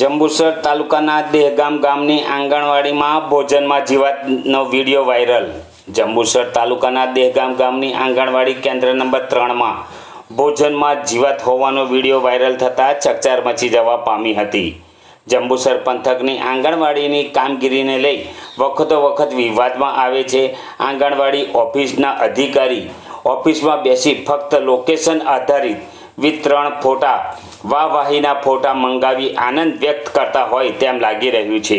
જંબુસર તાલુકાના દેહગામ ગામની આંગણવાડીમાં ભોજનમાં જીવાતનો વીડિયો વાયરલ. જંબુસર તાલુકાના દેહગામ ગામની આંગણવાડી કેન્દ્ર નંબર ત્રણમાં ભોજનમાં જીવાત હોવાનો વીડિયો વાયરલ થતાં ચકચાર મચી જવા પામી હતી. જંબુસર પંથકની આંગણવાડીની કામગીરીને લઈ વખતો વખત વિવાદમાં આવે છે. આંગણવાડી ઓફિસના અધિકારી ઓફિસમાં બેસી ફક્ત લોકેશન આધારિત વિતરણ ફોટા વાહવાહીના ફોટા મંગાવી આનંદ વ્યક્ત કરતા હોય તેમ લાગી રહ્યું છે.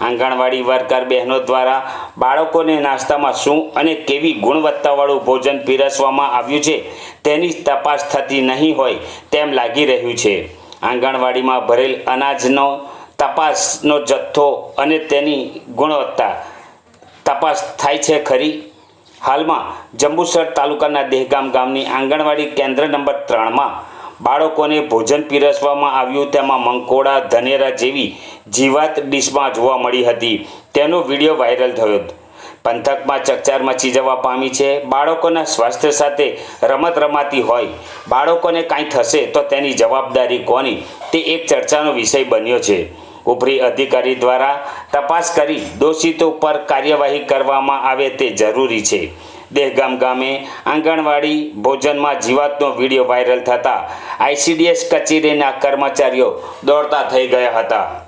આંગણવાડી વર્કર બહેનો દ્વારા બાળકોને નાસ્તામાં શું અને કેવી ગુણવત્તાવાળું ભોજન પીરસવામાં આવ્યું છે તેની તપાસ થતી નહીં હોય તેમ લાગી રહ્યું છે. આંગણવાડીમાં ભરેલ અનાજનો તપાસનો જથ્થો અને તેની ગુણવત્તા તપાસ થાય છે ખરી? હાલમાં જંબુસર તાલુકાના દેહગામ ગામની આંગણવાડી કેન્દ્ર નંબર ત્રણમાં બાળકોને ભોજન પીરસવામાં આવ્યું તેમાં મંકોડા, ધનેરા જેવી જીવાત ડીશમાં જોવા મળી હતી. તેનો વીડિયો વાયરલ થયો. પંથકમાં ચકચાર મચી જવા પામી છે. બાળકોના સ્વાસ્થ્ય સાથે રમત રમાતી હોય. બાળકોને કાંઈ થશે તો તેની જવાબદારી કોની? તે એક ચર્ચાનો વિષય બન્યો છે. ઉપરી અધિકારી દ્વારા તપાસ કરી દોષિતો પર કાર્યવાહી કરવામાં આવે તે જરૂરી છે. દેહગામ ગામે આંગણવાડી ભોજનમાં જીવાતનો વીડિયો વાયરલ થતાં આઈસીડીએસ કચેરીના કર્મચારીઓ દોડતા થઈ ગયા હતા.